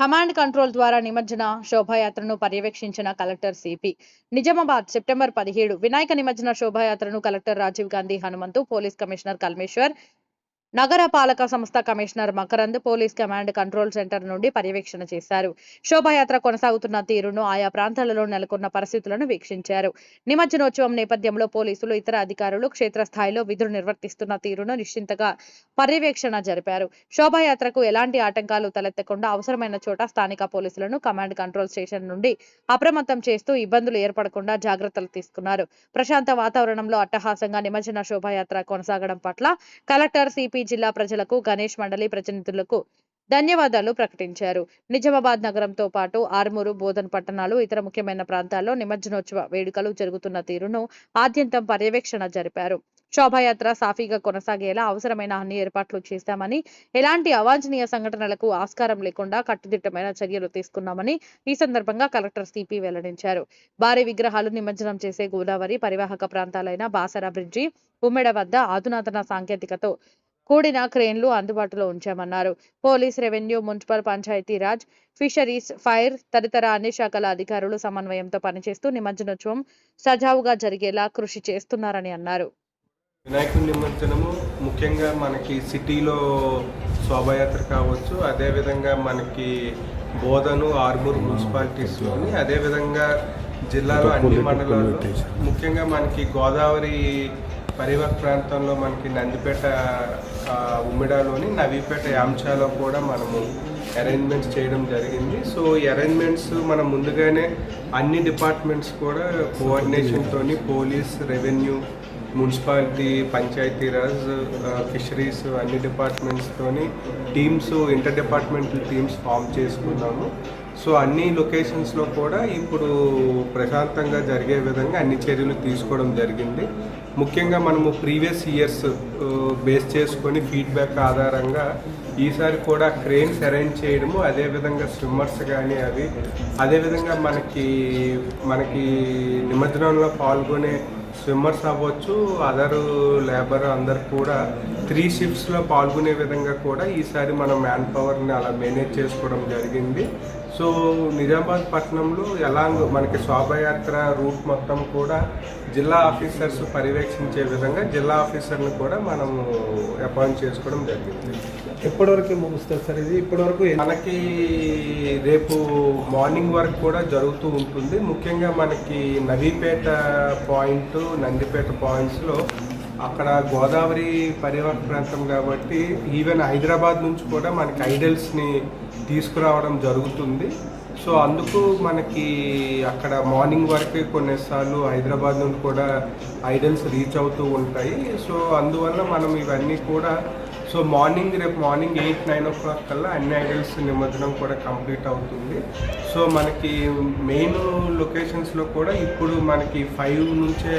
Command control ద్వారా నిమజ్జన శోభాయాత్రను పర్యవేక్షించిన కలెక్టర్ సిపి. నిజామాబాద్ సెప్టెంబర్ పదిహేడు వినాయక నిమజ్జన శోభాయాత్రను collector Rajiv Gandhi Hanumanthu police commissioner Kalmeshwar నగర పాలక సంస్థ commissioner Makarand police command control centre నుండి పర్యవేక్షణ చేశారు. శోభాయాత్ర కొనసాగుతున్న తీరును ఆయా ప్రాంతాలలో నెలకొన్న పరిస్థితులను వీక్షించారు. నిమజ్జనోత్సవం నేపథ్యంలో పోలీసులు ఇతర అధికారులు క్షేత్రస్థాయిలో విధులు నిర్వర్తిస్తున్న తీరును నిశ్చింతగా పర్యవేక్షణ జరిపారు. శోభాయాత్రకు ఎలాంటి ఆటంకాలు తలెత్తకుండా అవసరమైన చోట స్థానిక పోలీసులను కమాండ్ కంట్రోల్ స్టేషన్ నుండి అప్రమత్తం చేస్తూ ఇబ్బందులు ఏర్పడకుండా జాగ్రత్తలు తీసుకున్నారు. ప్రశాంత వాతావరణంలో అట్టహాసంగా నిమజ్జన శోభాయాత్ర కొనసాగడం పట్ల కలెక్టర్ సిపి జిల్లా ప్రజలకు గణేష్ మండలి ప్రతినిధులకు ధన్యవాదాలు ప్రకటించారు. నిజామాబాద్ నగరంతో పాటు ఆర్మూరు బోధన్ పట్టణాలు ఇతర ముఖ్యమైన ప్రాంతాల్లో నిమజ్జనోత్సవ వేడుకలు జరుగుతున్న తీరును ఆద్యంతం పర్యవేక్షణ జరిపారు. శోభాయాత్ర సాఫీగా కొనసాగేలా అవసరమైన అన్ని ఏర్పాట్లు చేశామని ఎలాంటి అవాంఛనీయ సంఘటనలకు ఆస్కారం లేకుండా కట్టుదిట్టమైన చర్యలు తీసుకున్నామని ఈ సందర్భంగా కలెక్టర్ సిపి వెల్లడించారు. భారీ విగ్రహాలు నిమజ్జనం చేసే గోదావరి పరివాహక ప్రాంతాలైన బాసర బ్రిడ్జి ఉమ్మెడ వద్ద అధునాతన సాంకేతికతో కూడిన క్రేన్లు అందుబాటులో ఉంచామన్నారు. Police revenue municipal Panchayati Raj fisheries fire తదితర అన్ని శాఖల అధికారులు సమన్వయంతో పనిచేస్తూ నిమజ్జనోత్సవం సజావుగా జరిగేలా కృషి చేస్తున్నారని అన్నారు. వినాయకుడి నిమజ్జనము ముఖ్యంగా మనకి సిటీలో శోభాయాత్ర కావచ్చు అదేవిధంగా మనకి బోధను ఆర్మూర్ మున్సిపాలిటీస్లోని అదేవిధంగా జిల్లాలో అన్ని మండలాల్లో ముఖ్యంగా మనకి గోదావరి పరివాహక ప్రాంతంలో మనకి నందిపేట ఉమ్మిడాలోని నవీపేట యాంచాలో కూడా మనము అరేంజ్మెంట్స్ చేయడం జరిగింది. సో ఈ అరేంజ్మెంట్స్ మనం ముందుగానే అన్ని డిపార్ట్మెంట్స్ కూడా కోఆర్డినేషన్తో police revenue municipality Panchayati Raj fisheries అన్ని డిపార్ట్మెంట్స్తో teams inter departmental teams form చేసుకున్నాము. సో అన్ని లొకేషన్స్లో కూడా ఇప్పుడు ప్రశాంతంగా జరిగే విధంగా అన్ని చర్యలు తీసుకోవడం జరిగింది. ముఖ్యంగా మనము ప్రీవియస్ ఇయర్స్ బేస్ చేసుకొని ఫీడ్బ్యాక్ ఆధారంగా ఈసారి కూడా క్రెయిన్స్ అరేంజ్ చేయడము అదేవిధంగా స్విమ్మర్స్ కానీ అవి అదేవిధంగా మనకి మనకి నిమజ్జనంలో పాల్గొనే స్విమ్మర్స్ అవ్వచ్చు అదర్ లేబర్ అందరు కూడా త్రీ షిఫ్ట్స్లో పాల్గొనే విధంగా కూడా ఈసారి మనం మ్యాన్ పవర్ని అలా మేనేజ్ చేసుకోవడం జరిగింది. సో నిజామాబాద్ పట్టణంలో ఎలా మనకి శోభయాత్ర రూట్ మొత్తం కూడా జిల్లా ఆఫీసర్స్ పర్యవేక్షించే విధంగా జిల్లా ఆఫీసర్ని కూడా మనము అపాయింట్ చేసుకోవడం జరిగింది. ఎప్పటివరకు ముగుస్తుంది సార్ ఇది? ఇప్పటివరకు మనకి రేపు మార్నింగ్ వరకు కూడా జరుగుతూ ఉంటుంది. ముఖ్యంగా మనకి నవీపేట పాయింట్ నందిపేట పాయింట్స్లో అక్కడ గోదావరి పరివాహక ప్రాంతం కాబట్టి ఈవెన్ హైదరాబాద్ నుంచి కూడా మనకి ఐడల్స్ని తీసుకురావడం జరుగుతుంది. సో అందుకు మనకి అక్కడ మార్నింగ్ వరకే కొన్నిసార్లు హైదరాబాద్ నుండి కూడా ఐడల్స్ రీచ్ అవుతూ ఉంటాయి. సో అందువల్ల మనం ఇవన్నీ కూడా సో మార్నింగ్ రేపు morning eight nine o'clock కల్లా అన్ని ఐడల్స్ నిమజ్జనం కూడా కంప్లీట్ అవుతుంది. సో మనకి మెయిన్ లొకేషన్స్లో కూడా ఇప్పుడు మనకి ఫైవ్ నుంచే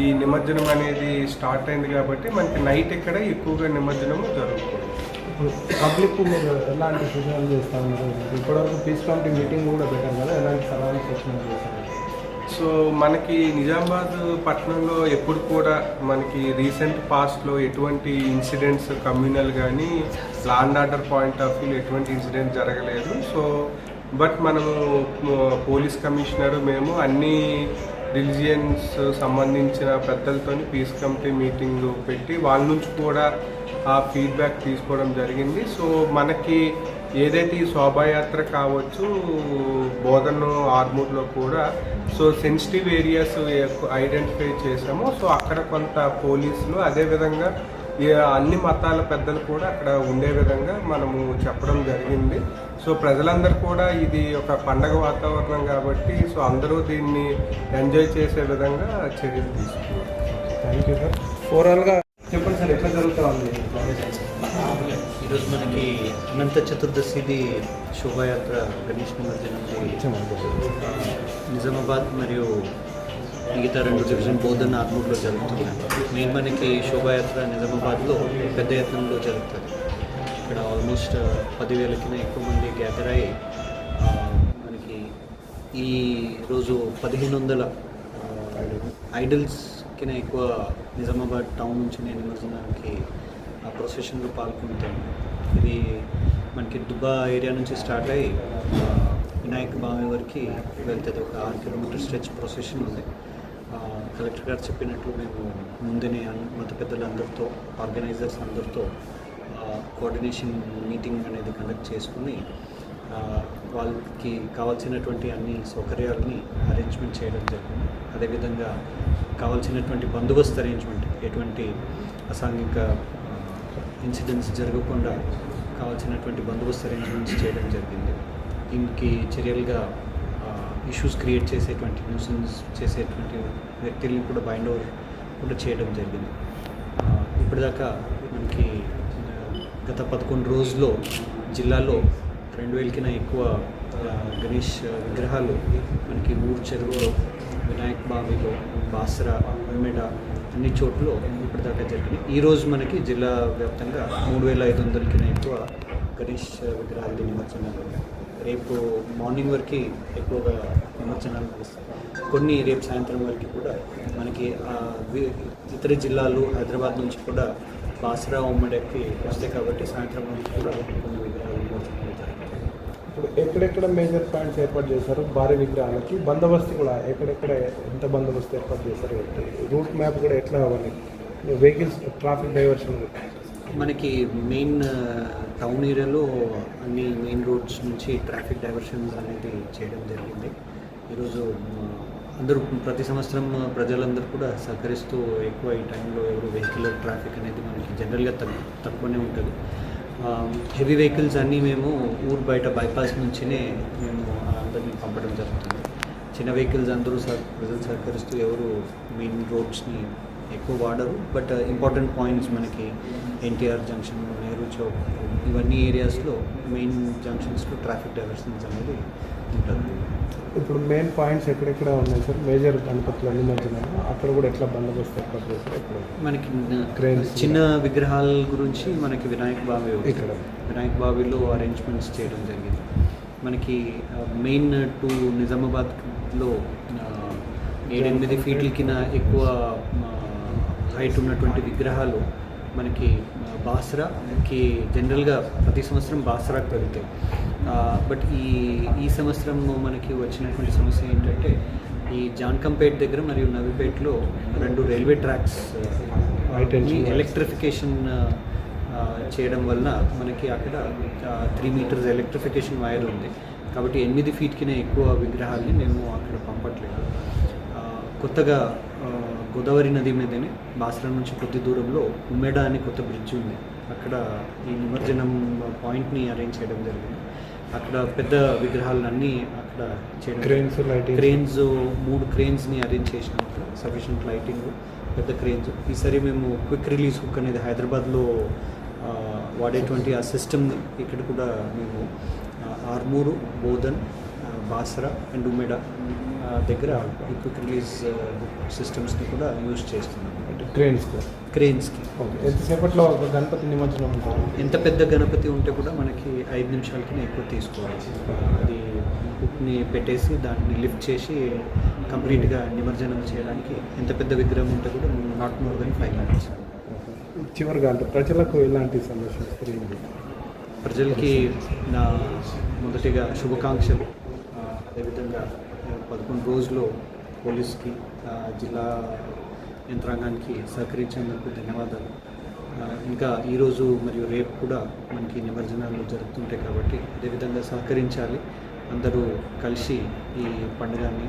ఈ నిమజ్జనం అనేది స్టార్ట్ అయింది కాబట్టి మనకి నైట్ ఇక్కడ ఎక్కువగా నిమజ్జనం జరుగుతుంది. ఇప్పుడు పబ్లిక్ మీరు ఎలాంటి సూచనలు చేస్తా ఉన్నారు? ఇప్పటివరకు పీస్ కమిటీ మీటింగ్ కూడా పెట్టారు కదా ఎలాంటి సలహాలు సూచనలు చేస్తారు సో మనకి నిజామాబాద్ పట్టణంలో ఎప్పుడు కూడా మనకి రీసెంట్ పాస్ట్లో ఎటువంటి ఇన్సిడెంట్స్ కమ్యూనల్ కానీ law order point of view ఎటువంటి ఇన్సిడెంట్ జరగలేదు. సో బట్ మనము పోలీస్ కమిషనర్ మేము అన్ని రిలిజియన్స్ సంబంధించిన పెద్దలతో పీస్ కమిటీ మీటింగ్ పెట్టి వాళ్ళ నుంచి కూడా ఆ ఫీడ్బ్యాక్ తీసుకోవడం జరిగింది. సో మనకి ఏదైతే ఈ శోభాయాత్ర కావచ్చు బోధన ఆర్మూర్లో కూడా సో సెన్సిటివ్ ఏరియాస్ ఐడెంటిఫై చేసాము సో అక్కడ కొంత పోలీసులు అదేవిధంగా అన్ని మతాల పెద్దలు కూడా అక్కడ ఉండే విధంగా మనము చెప్పడం జరిగింది. సో ప్రజలందరూ కూడా ఇది ఒక పండగ వాతావరణం కాబట్టి సో అందరూ దీన్ని ఎంజాయ్ చేసే విధంగా చర్యలు తీసుకున్నారు. థ్యాంక్ యూ సార్ ఓవరాల్గా చెప్పండి సార్ ఎట్లా జరుగుతూ ఉంది? ఈరోజు మనకి అనంత చతుర్దశిది శోభాయాత్ర గణేష్ నిమజ్జనం నిజామాబాద్ మరియు మిగతా రెండు డివిజన్ బోధన ఆర్మూర్లో జరుగుతుంది. మెయిన్ మనకి శోభాయాత్ర నిజామాబాద్లో పెద్ద యత్నంలో జరుగుతుంది. ఇక్కడ ఆల్మోస్ట్ uh, పదివేలకిన ఎక్కువ మంది గ్యాదర్ అయ్యి మనకి ఈ రోజు పదిహేను వందల ఐడల్స్ కింద ఎక్కువ నిజామాబాద్ టౌన్ నుంచి నేను నిమజ్జనానికి ఆ ప్రొసెషన్లో పాల్గొంటాను. ఇది మనకి దుబ్బా ఏరియా నుంచి స్టార్ట్ అయ్యి వినాయక బావి వరకు వెళ్తుంది. ఒక ఆరు కిలోమీటర్ స్ట్రెచ్ ప్రొసెషన్ ఉంది. కలెక్టర్ గారు చెప్పినట్లు మేము ముందునే మత పెద్దలందరితో ఆర్గనైజర్స్ అందరితో కోఆర్డినేషన్ మీటింగ్ అనేది కండక్ట్ చేసుకుని వాళ్ళకి కావాల్సినటువంటి అన్ని సౌకర్యాలని అరేంజ్మెంట్ చేయడం జరిగింది. అదేవిధంగా కావాల్సినటువంటి బందోబస్తు అరేంజ్మెంట్ ఎటువంటి అసాంఘిక ఇన్సిడెంట్స్ జరగకుండా కావాల్సినటువంటి బందోబస్తు అరేంజ్మెంట్స్ చేయడం జరిగింది. దీనికి చర్యలుగా ఇష్యూస్ క్రియేట్ చేసేటువంటి న్యూసెన్స్ చేసేటువంటి వ్యక్తుల్ని కూడా బైండ్ ఓవర్ కూడా చేయడం జరిగింది ఇప్పటిదాకా మనకి గత పదకొండు రోజుల్లో జిల్లాలో రెండు వేలకినా ఎక్కువ గణేష్ విగ్రహాలు మనకి ఊరు చెరువులో వినాయక్ బావిలో బాసరా ఉమ్మెడ అన్ని చోట్ల ఇప్పటిదాకా జరిగినాయి ఈరోజు మనకి జిల్లా వ్యాప్తంగా మూడు వేల ఐదు వందలకినా ఎక్కువ గణేష్ విగ్రహాలు నిమజ్జనాలు ఉన్నాయి. రేపు మార్నింగ్ వరకు ఎక్కువగా విమర్శనాలు నడుస్తాయి. కొన్ని రేపు సాయంత్రం వరకు కూడా మనకి ఇతర జిల్లాలు హైదరాబాద్ నుంచి కూడా బాసరా ఉమ్మడికి వస్తాయి కాబట్టి సాయంత్రం వరకు కూడా కొన్ని విగ్రహాలు ఇప్పుడు ఎక్కడెక్కడ మేజర్ పాయింట్స్ ఏర్పాటు చేశారు భారీ విగ్రహాలకి? బందోబస్తు కూడా ఎక్కడెక్కడ ఎంత బందోబస్తు ఏర్పాటు చేశారు? రూట్ మ్యాప్ కూడా ఎట్లా అవ్వాలి? వెహికల్స్ ట్రాఫిక్ డైవర్షన్ మనకి మెయిన్ టౌన్ ఏరియాలో అన్ని మెయిన్ రోడ్స్ నుంచి ట్రాఫిక్ డైవర్షన్స్ అనేది చేయడం జరిగింది. ఈరోజు uh, అందరూ ప్రతి సంవత్సరం uh, ప్రజలందరూ కూడా సహకరిస్తూ ఎక్కువ ఈ టైంలో ఎవరు వెహికల్ ట్రాఫిక్ అనేది మనకి జనరల్గా తగ్గు తక్కువనే ఉంటుంది. హెవీ వెహికల్స్ అన్నీ మేము ఊరు బయట బైపాస్ నుంచినే మేము అందరినీ పంపడం జరుగుతుంది. చిన్న వెహికల్స్ అందరూ సహ ప్రజలు సహకరిస్తూ ఎవరు మెయిన్ రోడ్స్ని ఎక్కువ వాడరు. బట్ ఇంపార్టెంట్ పాయింట్స్ మనకి ఎన్టీఆర్ జంక్షన్ నెహ్రూ చౌక్ ఇవన్నీ ఏరియాస్లో మెయిన్ జంక్షన్స్లో ట్రాఫిక్ డైవర్షన్స్ అనేది ఉంటుంది ఇప్పుడు మెయిన్ పాయింట్స్ ఎక్కడెక్కడ ఉన్నాయి సార్? మేజర్ గణపతులు నిమజ్జనాలు అక్కడ కూడా ఎట్లా బందోబస్తు మనకి. చిన్న విగ్రహాల గురించి మనకి వినాయక బావి. ఇక్కడ. వినాయక బావిలో అరేంజ్మెంట్స్ చేయడం జరిగింది. మనకి మెయిన్ టు నిజామాబాద్లో ఆ, ఏడెనిమిది ఫీట్లకిన ఎక్కువ హైట్ ఉన్నటువంటి విగ్రహాలు మనకి బాసరాకి జనరల్గా ప్రతి సంవత్సరం బాసరాకు వెళ్తాయి బట్ ఈ ఈ సంవత్సరం మనకి వచ్చినటువంటి సమస్య ఏంటంటే ఈ జాన్కంపేట్ దగ్గర మరియు నవిపేటలో రెండు రైల్వే ట్రాక్స్. ఎలక్ట్రిఫికేషన్ చేయడం వలన మనకి అక్కడ త్రీ మీటర్స్ ఎలక్ట్రిఫికేషన్ వైర్ ఉంది. కాబట్టి ఎనిమిది ఫీట్కినే ఎక్కువ విగ్రహాల్ని మేము అక్కడ పంపట్లేదు. కొత్తగా గోదావరి నది మీదనే బాసరా నుంచి కొద్ది దూరంలో ఉమ్మేడ అని కొత్త బ్రిడ్జ్ ఉంది. అక్కడ ఈ నిమజ్జనం పాయింట్ని అరేంజ్ చేయడం జరిగింది. అక్కడ పెద్ద విగ్రహాలన్నీ అక్కడ చేయడం క్రెయిన్స్ లైటింగ్ క్రేన్స్ మూడు క్రేన్స్ని అరేంజ్ చేసినాం అక్కడ. సఫిషియంట్ లైటింగ్ పెద్ద క్రేన్స్ ఈసారి మేము క్విక్ రిలీజ్ హుక్ అనేది హైదరాబాద్లో వాడేటువంటి ఆ సిస్టమ్ని ఇక్కడ కూడా మేము ఆర్మూరు బోధన్ బాసరా అండ్ ఉమెడ ఆ, దగ్గర క్విక్ రిలీజ్ సిస్టమ్స్ని కూడా యూజ్ చేస్తున్నాం. క్రెయిన్స్ క్రేన్స్కి ఓకే ఎంతసేపట్లో గణపతి నిమజ్జనం ఎంత పెద్ద గణపతి ఉంటే కూడా మనకి ఐదు నిమిషాలకి ఎక్కువ తీసుకోవాలి. అది హుక్ని పెట్టేసి దాన్ని లిఫ్ట్ చేసి కంప్లీట్గా నిమజ్జనం చేయడానికి ఎంత పెద్ద విగ్రహం ఉంటే కూడా not more than five minutes చివరిగా అంటే ప్రజలకు ఎలాంటి సందేశం? ప్రజలకి నా మొదటిగా శుభాకాంక్షలు. అదేవిధంగా పదకొండు రోజులు పోలీస్కి జిల్లా యంత్రాంగానికి సహకరించేందుకు ధన్యవాదాలు. ఇంకా ఈరోజు మరియు రేపు కూడా మనకి నిమజ్జనాలు జరుగుతుంటాయి కాబట్టి అదేవిధంగా సహకరించాలి. అందరూ కలిసి ఈ పండుగని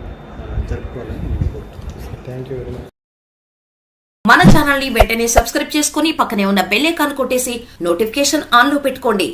జరుపుకోవాలని నేను కోరుతున్నాను థ్యాంక్ యూ వెరీ మచ్ మన ఛానల్ని వెంటనే సబ్స్క్రైబ్ చేసుకుని పక్కనే ఉన్న బెల్ ఐకాన్ కొట్టేసి నోటిఫికేషన్ ఆన్లో పెట్టుకోండి.